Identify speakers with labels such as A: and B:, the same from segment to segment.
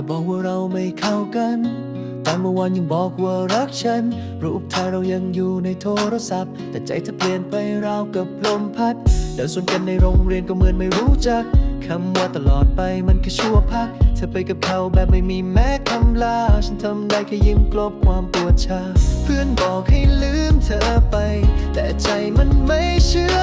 A: ถ้าบอกว่าเราไม่เข้ากันแต่เมื่อวานยังบอกว่ารักฉัน รูปถ่ายเรายังอยู่ในโทรศัพท์ แต่ใจเธอเปลี่ยนไปราวกับลมพัด เดินสวนกันในโรงเรียนก็เหมือนไม่รู้จักคำว่าตลอดไปมันแค่ชั่วพัก เธอไปกับเขาแบบไม่มีแม้คำลา ฉันทำได้แค่ยิ้มกลบความปวดชา เพื่อนบอกให้ลืมเธอไป แต่ใจมันไม่เชื่อ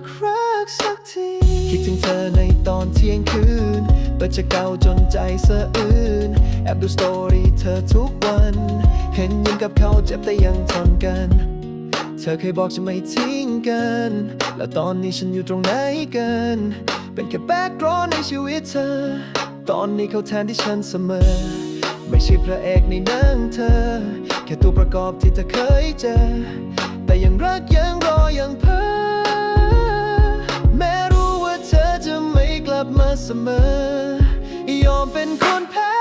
A: กรักสักที คิดถึงเธอในตอนเที่ยงคืน เปิดจะเก่าจนใจเสะอื้นแอบดูสตอรี่เธอทุกวัน เห็นยิ้มกับเขาเจ็บแต่ยังทนกัน เธอเคยบอกจะไม่ทิ้งกัน แล้วตอนนี้ฉันอยู่ตรงไหนกัน เป็นแค่แบ็กกรอนในชีวิตเธอ ตอนนี้เขาแทนที่ฉันเสมอ ไม่ใช่พระเอกในหนังเธอ แค่ตัวประกอบที่เธอเคยเจอ แต่ยังรักยังรอยัง สมอ ยอมเป็นคนแพ้